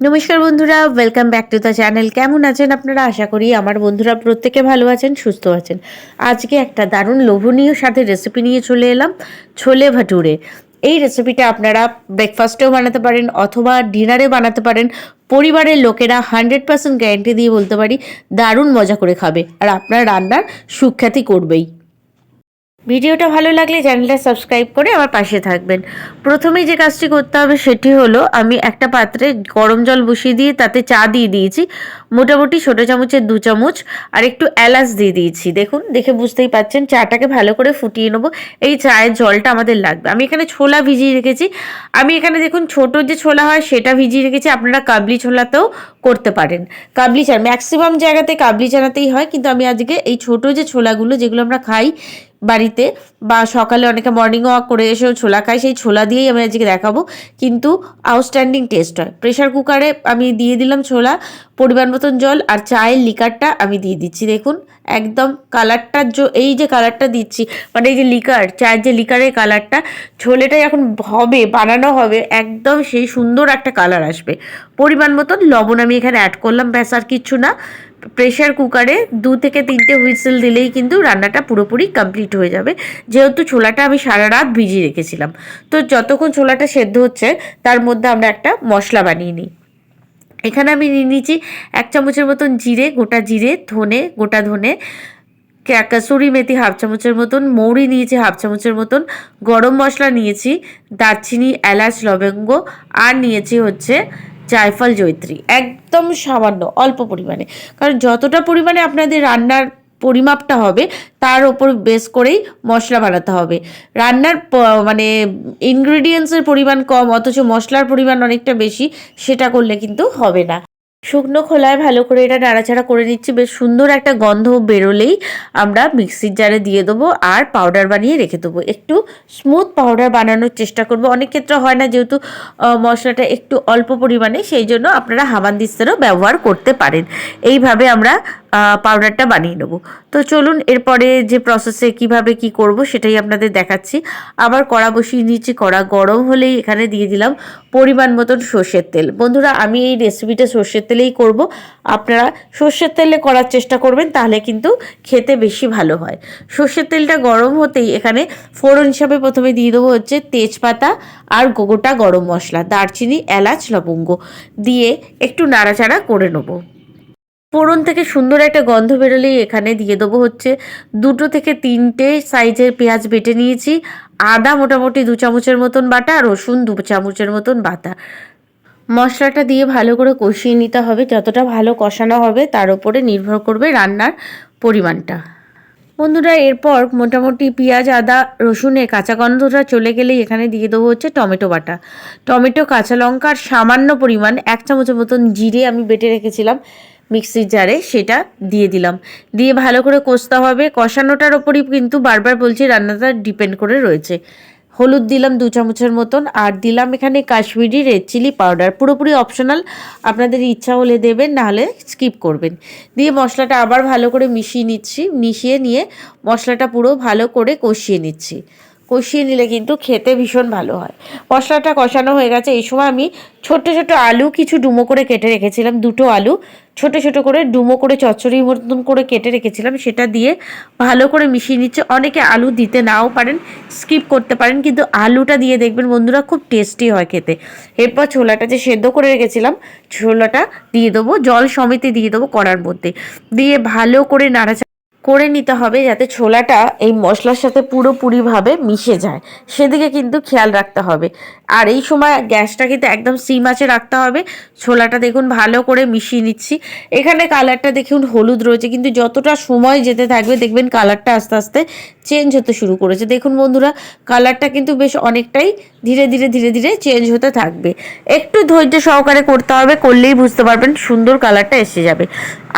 নমস্কার বন্ধুরা welcome back to the channel কেমন আছেন আপনারা? আশা করি আমার বন্ধুরা প্রত্যেকে ভালো আছেন, সুস্থ আছেন। আজকে একটা দারুণ লোভনীয় সাথে রেসিপি নিয়ে চলে এলাম, ছোলে ভাটুরে। এই রেসিপিটা আপনারা ব্রেকফাস্টেও বানাতে পারেন, অথবা ডিনারে বানাতে পারেন। পরিবারের লোকেরা হান্ড্রেড পার্সেন্ট গ্যারেন্টি দিয়ে বলতে পারি, দারুণ মজা করে খাবে, আর আপনার রান্নার সুখ্যাতি করবেই। ভিডিওটা ভালো লাগলে চ্যানেলটা সাবস্ক্রাইব করে আমার পাশে থাকবেন। প্রথমেই যে কাজটি করতে হবে সেটি হলো আমি একটা পাত্রে গরম জল বসিয়ে দিয়ে তাতে চা দিয়ে দিয়েছি। মোটামুটি ছোটো চামচের দু চামচ আর একটু এলাচ দিয়ে দিয়েছি। দেখুন, দেখে বুঝতেই পাচ্ছেন, চাটাকে ভালো করে ফুটিয়ে নেব। এই চায়ের জলটা আমাদের লাগবে। আমি এখানে ছোলা ভিজিয়ে রেখেছি। আমি এখানে দেখুন, ছোট যে ছোলা হয় সেটা ভিজিয়ে রেখেছি। আপনারা কাবলি ছোলাতেও করতে পারেন। কাবলি চা ম্যাক্সিমাম জায়গাতে কাবলি চানাতেই হয়। কিন্তু আমি আজকে এই ছোট যে ছোলাগুলো, যেগুলো আমরা খাই বাড়িতে বা সকালে অনেকে মর্নিং ওয়াক করে এসেও ছোলা খায়, সেই ছোলা দিয়েই আমি আজকে দেখাবো। কিন্তু আউটস্ট্যান্ডিং টেস্ট হয়। প্রেশার কুকারে আমি দিয়ে দিলাম ছোলা, পরিমাণ মতন জল আর চায়ের লিকারটা আমি দিয়ে দিচ্ছি। দেখুন, একদম কালারটার কালারটা এই যে কালারটা দিচ্ছি মানে এই যে লিকার চায়ের যে লিকারের কালারটা ছোলেটা যখন হবে, বানানো হবে, একদম সেই সুন্দর একটা কালার আসবে। পরিমাণ মতন লবণ আমি এখানে অ্যাড করলাম, ব্যাস আর কিচ্ছু না। প্রেশার কুকারে দু থেকে তিনটে হুইসেল দিলেই কিন্তু রান্নাটা পুরোপুরি কমপ্লিট হয়ে যাবে। যেহেতু ছোলাটা আমি সারা রাত ভিজিয়ে রেখেছিলাম। তো যতক্ষণ ছোলাটা সেদ্ধ হচ্ছে, তার মধ্যে আমরা একটা মশলা বানিয়ে নিই। এখানে আমি নিয়ে নিয়েছি এক চামচের মতন জিরে, গোটা জিরে, ধনে, গোটা ধনে কাসুরি মেথি হাফ চামচের মতন, মৌরি নিয়েছি হাফ চামচের মতন, গরম মশলা নিয়েছি, দারচিনি, এলাচ, লবঙ্গ, আর নিয়েছি হচ্ছে জায়ফল জৈত্রী একদম সামান্য, অল্প পরিমাণে। কারণ যতটা পরিমাণে আপনাদের রান্নার পরিমাপটা হবে, তার ওপর বেস করেই মশলা বানাতে হবে। রান্নার মানে ইনগ্রিডিয়েন্টসের পরিমাণ কম, অথচ মশলার পরিমাণ অনেকটা বেশি, সেটা করলে কিন্তু হবে না। শুকনো খোলায় ভালো করে এটা নাড়াচাড়া করে নিচ্ছি। বেশ সুন্দর একটা গন্ধ বেরোলেই আমরা মিক্সির জারে দিয়ে দেবো আর পাউডার বানিয়ে রেখে দেবো। একটু স্মুথ পাউডার বানানোর চেষ্টা করব। অনেক ক্ষেত্রে হয় না যেহেতু মশলাটা একটু অল্প পরিমাণে, সেই জন্য আপনারা হামান হামানদিস্তারও ব্যবহার করতে পারেন। এইভাবে আমরা পাউডারটা বানিয়ে নেব। তো চলুন এরপরে যে প্রসেসে কীভাবে কি করব সেটাই আপনাদের দেখাচ্ছি। আবার কড়া বসিয়ে নিচ্ছি কড়া গরম হলেই এখানে দিয়ে দিলাম পরিমাণ মতন সর্ষের তেল। বন্ধুরা, আমি এই রেসিপিটা সর্ষের তেলেই করব। আপনারা সর্ষের তেলে করার চেষ্টা করবেন, তাহলে কিন্তু খেতে বেশি ভালো হয়। সর্ষের তেলটা গরম হতেই এখানে ফোড়ন হিসাবে প্রথমে দিয়ে দেবো হচ্ছে তেজপাতা আর গোটা গরম মশলা, দারচিনি, এলাচ, লবঙ্গ। দিয়ে একটু নাড়াচাড়া করে নেব। ফোড়ন থেকে সুন্দর একটা গন্ধ বেরোলেই এখানে দিয়ে দেবো হচ্ছে দুটো থেকে তিনটে সাইজের পেঁয়াজ বেটে নিয়েছি, আদা মোটামুটি দু চামচের মতন বাটা রসুন দু চামচের মতন বাটা। মশলাটা দিয়ে ভালো করে কষিয়ে নিতে হবে, যতটা ভালো কষানো হবে তার উপরে নির্ভর করবে রান্নার পরিমাণটা। বন্ধুরা, এরপর মোটামুটি পেঁয়াজ, আদা, রসুনের কাঁচা গন্ধটা চলে গেলেই এখানে দিয়ে দেবো হচ্ছে টমেটো বাটা। টমেটো, কাঁচা লঙ্কার সামান্য পরিমাণ, এক চামচের মতন জিরে আমি বেটে রেখেছিলাম। মিক্সির জারে সেটা দিয়ে দিলাম। দিয়ে ভালো করে কষতে হবে। কষানোটার ওপরই কিন্তু বারবার বলছি রান্নাটা ডিপেন্ড করে রয়েছে। হলুদ দিলাম দু চামচের মতন। আর দিলাম এখানে কাশ্মীরি রেড চিলি পাউডার পুরোপুরি অপশনাল আপনাদের ইচ্ছা হলে দেবেন নাহলে স্কিপ করবেন। দিয়ে মশলাটা আবার ভালো করে মিশিয়ে নিচ্ছি। মিশিয়ে নিয়ে মশলাটা পুরো ভালো করে কষিয়ে নিচ্ছি। কষিয়ে নিলে কিন্তু খেতে ভীষণ ভালো হয়। মশলাটা কষানো হয়ে গেছে। এই সময় আমি ছোট্ট ছোট আলু কিছু ডুমো করে কেটে রেখেছিলাম, দুটো আলু। ছোট ছোট করে ডুমো করে চচ্চড়ির মতন করে কেটে রেখেছিলাম। সেটা দিয়ে ভালো করে মিশিয়ে নিচ্ছে। অনেকে আলু দিতে নাও পারেন, স্কিপ করতে পারেন, কিন্তু আলুটা দিয়ে দেখবেন বন্ধুরা খুব টেস্টি হয় খেতে। এরপর ছোলাটা যে সেদ্ধ করে রেখেছিলাম, ছোলাটা দিয়ে দেবো, জল সমেতে দিয়ে দেবো কড়ার মধ্যে। দিয়ে ভালো করে নাড়া করে নিতে হবে যাতে ছোলাটা এই মশলার সাথে পুরোপুরিভাবে মিশে যায়। সেদিকে কিন্তু খেয়াল রাখতে হবে। আর এই সময় গ্যাসটা কিন্তু একদম সিম আঁচে রাখতে হবে। ছোলাটা দেখুন ভালো করে মিশিয়ে নিচ্ছি। এখানে কালারটা দেখুন হলুদ রয়েছে, কিন্তু যতটা সময় যেতে থাকবে, দেখবেন কালারটা আস্তে আস্তে চেঞ্জ হতে শুরু করেছে। দেখুন বন্ধুরা, কালারটা কিন্তু বেশ অনেকটাই ধীরে ধীরে ধীরে ধীরে চেঞ্জ হতে থাকবে। একটু ধৈর্য সহকারে করতে হবে, করলেই বুঝতে পারবেন সুন্দর কালারটা এসে যাবে।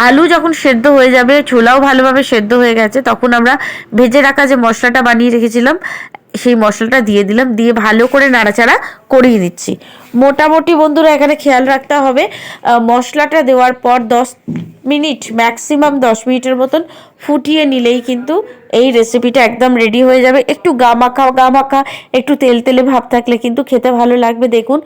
আলু যখন সেদ্ধ হয়ে যাবে, ছোলাও ভালোভাবে সেদ্ধ হয়ে গেছে, তখন আমরা ভেজে রাখা যে মশলাটা বানিয়ে রেখেছিলাম, সেই মশলাটা দিয়ে দিলাম, দিয়ে ভালো করে নাড়াচাড়া করিয়ে নিচ্ছি মোটামুটি বন্ধুরা এখানে খেয়াল রাখতে হবে মশলাটা দেওয়ার পর দশ মিনিট ম্যাক্সিমাম দশ মিনিটের মতন ফুটিয়ে নিলেই কিন্তু এই রেসিপিটা একদম রেডি হয়ে যাবে। একটু গা মাখা গা মাখা, একটু তেল, তেলে ভাব থাকলে কিন্তু খেতে ভালো লাগবে। দেখুন,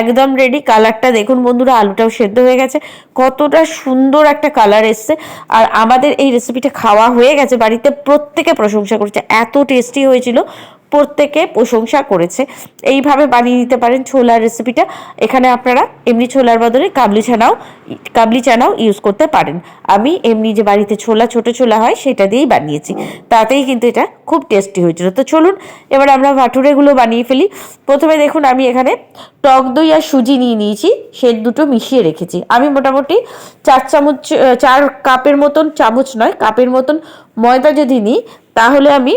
একদম রেডি কালারটা দেখুন বন্ধুরা, আলুটাও সেদ্ধ হয়ে গেছে। কতটা সুন্দর একটা কালার এসছে। আর আমাদের এই রেসিপিটা খাওয়া হয়ে গেছে। বাড়িতে প্রত্যেকে প্রশংসা করছে। এত টেস্টি হয়েছিল, প্রত্যেকে প্রশংসা করেছে। এইভাবে বানিয়ে নিতে পারেন ছোলার রেসিপিটা এখানে আপনারা এমনি ছোলার বদলে কাবলি ছানাও, কাবলি চানাও ইউজ করতে পারেন। আমি এমনি যে বাড়িতে ছোলা, ছোট ছোলা হয়, সেটা দিয়েই বানিয়েছি। তাতেই কিন্তু এটা খুব টেস্টি হয়েছিল। তো চলুন, এবার আমরা ভাটুরেগুলো বানিয়ে ফেলি। প্রথমে দেখুন, আমি এখানে টক দই আর সুজি নিয়ে নিয়েছি। সে দুটো মিশিয়ে রেখেছি। আমি মোটামুটি চার চামচ, চার কাপের মতন, চামচ নয়, কাপের মতন ময়দা যদি নিই, তাহলে আমি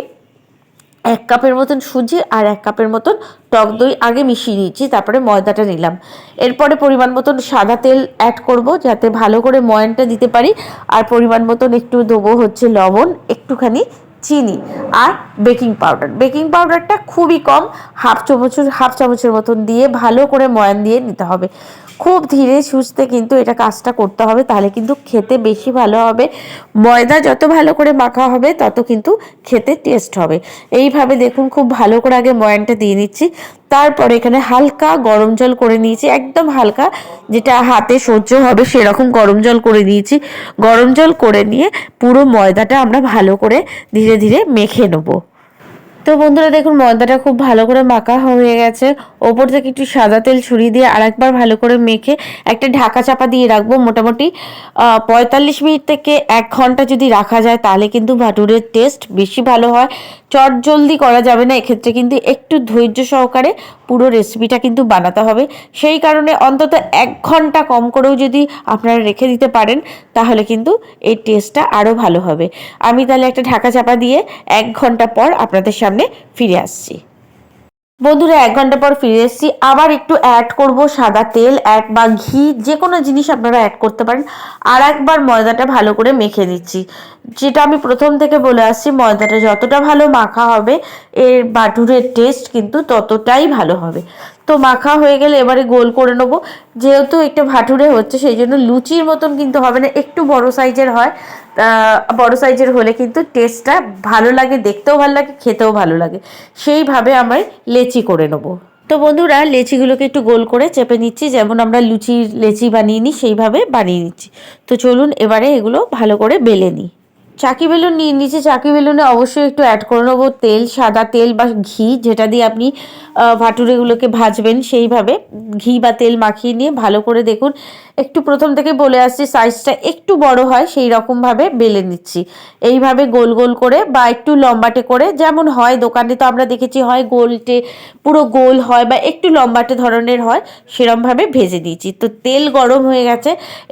এক কাপের মতন সুজি আর এক কাপের মতন টক দই আগে মিশিয়ে নিয়েছি, তারপরে ময়দাটা নিলাম। এরপরে পরিমাণ মতন সাদা তেল অ্যাড করব যাতে ভালো করে ময়ানটা দিতে পারি। আর পরিমাণ মতন একটু দেবো হচ্ছে লবণ, একটুখানি চিনি আর বেকিং পাউডার। বেকিং পাউডারটা খুবই কম, হাফ চামচের হাফ চামচের মতন দিয়ে ভালো করে ময়ান দিয়ে নিতে হবে। খুব ধীরে সুস্থে কিন্তু এটা কাজটা করতে হবে, তাহলে কিন্তু খেতে বেশি ভালো হবে। ময়দা যত ভালো করে মাখা হবে, তত কিন্তু খেতে টেস্ট হবে। এইভাবে দেখুন খুব ভালো করে আগে ময়ানটা দিয়ে নিচ্ছি। তারপরে এখানে হালকা গরম জল করে নিয়েছি, একদম হালকা যেটা হাতে সহ্য হবে সেরকম গরম জল করে নিয়েছি। গরম জল করে নিয়ে পুরো ময়দাটা আমরা ভালো করে ধীরে ধীরে মেখে নেব। তো বন্ধুরা দেখুন, ময়দাটা খুব ভালো করে মাখা হয়ে গেছে। ওপর থেকে একটু সাদা তেল ছড়িয়ে দিয়ে আরেকবার ভালো করে মেখে একটা ঢাকা চাপা দিয়ে রাখব মোটামুটি। পঁয়তাল্লিশ মিনিট থেকে এক ঘণ্টা যদি রাখা যায়, তাহলে কিন্তু ভাটুরের টেস্ট বেশি ভালো হয়। চট জলদি করা যাবে না, এক্ষেত্রে কিন্তু একটু ধৈর্য সহকারে পুরো রেসিপিটা কিন্তু বানাতে হবে। সেই কারণে অন্তত এক ঘণ্টা কম করেও যদি আপনারা রেখে দিতে পারেন, তাহলে কিন্তু এই টেস্টটা আরও ভালো হবে। আমি তাহলে একটা ঢাকা চাপা দিয়ে এক ঘণ্টা পর আপনাদের সামনে ফিরে আসছি। বন্ধুরা, এক ঘণ্টা পর ফিরে এসেছি। আবার একটু অ্যাড করব সাদা তেল অ্যাড বা ঘি যে কোনো জিনিস আপনারা অ্যাড করতে পারেন। আর একবার ময়দাটা ভালো করে মেখে দিচ্ছি যেটা আমি প্রথম থেকে বলে আসছি, ময়দাটা যতটা ভালো মাখা হবে, এর বাটুরের টেস্ট কিন্তু ততটাই ভালো হবে। তো মাখা হয়ে গেলে এবারে গোল করে নেব। যেহেতু একটা ভাটুরে হচ্ছে, সেই জন্য লুচির মতন কিন্তু হবে না, একটু বড় সাইজের হয়। বড় সাইজের হলে কিন্তু টেস্টটা ভালো লাগে, দেখতেও ভালো লাগে, খেতেও ভালো লাগে। সেইভাবে আমরা লেচি করে নেব। তো বন্ধুরা, লেচিগুলোকে একটু গোল করে চেপে নিচ্ছি, যেমন আমরা লুচির লেচি বানিয়ে নিই, সেইভাবে বানিয়ে নিচ্ছি। তো চলুন এবারে এগুলো ভালো করে বেলে নিই। চাকি বেলুন নিয়ে নিচে চাকি বেলুনে অবশ্যই একটু অ্যাড করে নেব। তেল, সাদা তেল বা ঘি, যেটা দিয়ে আপনি ভাটুরেগুলোকে ভাজবেন সেইভাবে। ঘি বা তেল মাখিয়ে নিয়ে ভালো করে দেখুন। একটু প্রথম থেকে বলে আসছি সাইজটা একটু বড় হয়, সেই রকমভাবে বেলে নিচ্ছি। এইভাবে গোল গোল করে বা একটু লম্বাটে করে, যেমন হয় দোকানে তো আমরা দেখেছি হয় গোলটে, পুরো গোল হয় বা একটু লম্বাটে ধরনের হয়, সেরমভাবে ভেজে দিয়েছি। তো তেল গরম হয়ে গেছে,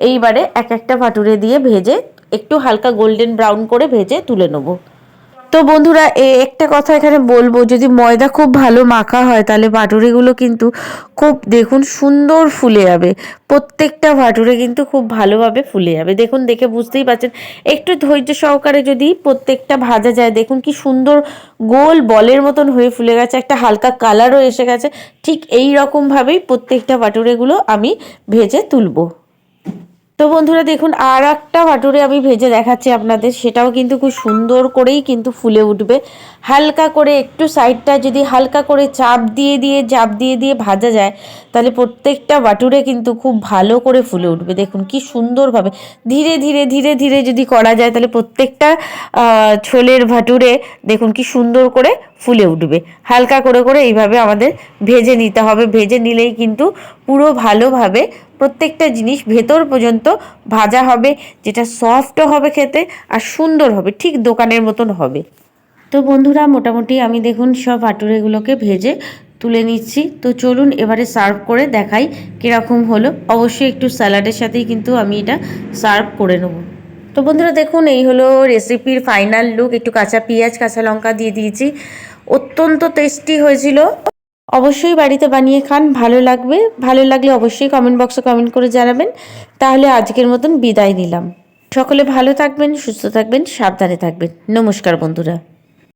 এইবারে এক একটা ভাটুরে দিয়ে ভেজে একটু হালকা গোল্ডেন ব্রাউন করে ভেজে তুলে নেব। তো বন্ধুরা, এ একটা কথা এখানে বলব, যদি ময়দা খুব ভালো মাখা হয়, তাহলে ভাটুরিগুলো কিন্তু খুব, দেখুন, সুন্দর ফুলে যাবে। প্রত্যেকটা ভাটুরে কিন্তু খুব ভালোভাবে ফুলে যাবে। দেখুন, দেখে বুঝতেই পারছেন। একটু ধৈর্য সহকারে যদি প্রত্যেকটা ভাজা যায়, দেখুন কি সুন্দর গোল বলের মতন হয়ে ফুলে গেছে, একটা হালকা কালারও এসে গেছে। ঠিক এই রকমভাবেই প্রত্যেকটা ভাটুরেগুলো আমি ভেজে তুলবো। তো বন্ধুরা দেখুন আর একটা ভাটুরে আমি ভেজে দেখাচ্ছি আপনাদের। সেটাও কিন্তু খুব সুন্দর করেই কিন্তু ফুলে উঠবে। হালকা করে একটু সাইডটা যদি হালকা করে চাপ দিয়ে দিয়ে, চাপ দিয়ে দিয়ে ভাজা যায়, তাহলে প্রত্যেকটা বাটুরে কিন্তু খুব ভালো করে ফুলে উঠবে। দেখুন কি সুন্দরভাবে ধীরে ধীরে ধীরে ধীরে যদি করা যায়, তাহলে প্রত্যেকটা ছোলের ভাটুরে দেখুন কি সুন্দর করে ফুলে উঠবে। হালকা করে করে এইভাবে আমাদের ভেজে নিতে হবে। ভেজে নিলেই কিন্তু পুরো ভালোভাবে প্রত্যেকটা জিনিস ভেতর পর্যন্ত ভাজা হবে, যেটা সফটও হবে খেতে আর সুন্দর হবে, ঠিক দোকানের মতন হবে। তো বন্ধুরা, মোটামুটি আমি দেখুন সব আটুরেগুলোকে ভেজে তুলে নিচ্ছি। তো চলুন এবারে সার্ভ করে দেখাই কীরকম হলো। অবশ্যই একটু স্যালাডের সাথেই কিন্তু আমি এটা সার্ভ করে নেব। তো বন্ধুরা, দেখুন, এই হলো রেসিপির ফাইনাল লুক। একটু কাঁচা পেঁয়াজ, কাঁচা লঙ্কা দিয়ে দিয়েছি। অত্যন্ত টেস্টি হয়েছিল। অবশ্যই বাড়িতে বানিয়ে খান, ভালো লাগবে। ভালো লাগলে অবশ্যই কমেন্ট বক্সে কমেন্ট করে জানাবেন। তাহলে আজকের মতন বিদায় নিলাম। সকলে ভালো থাকবেন, সুস্থ থাকবেন, সাবধানে থাকবেন। নমস্কার বন্ধুরা।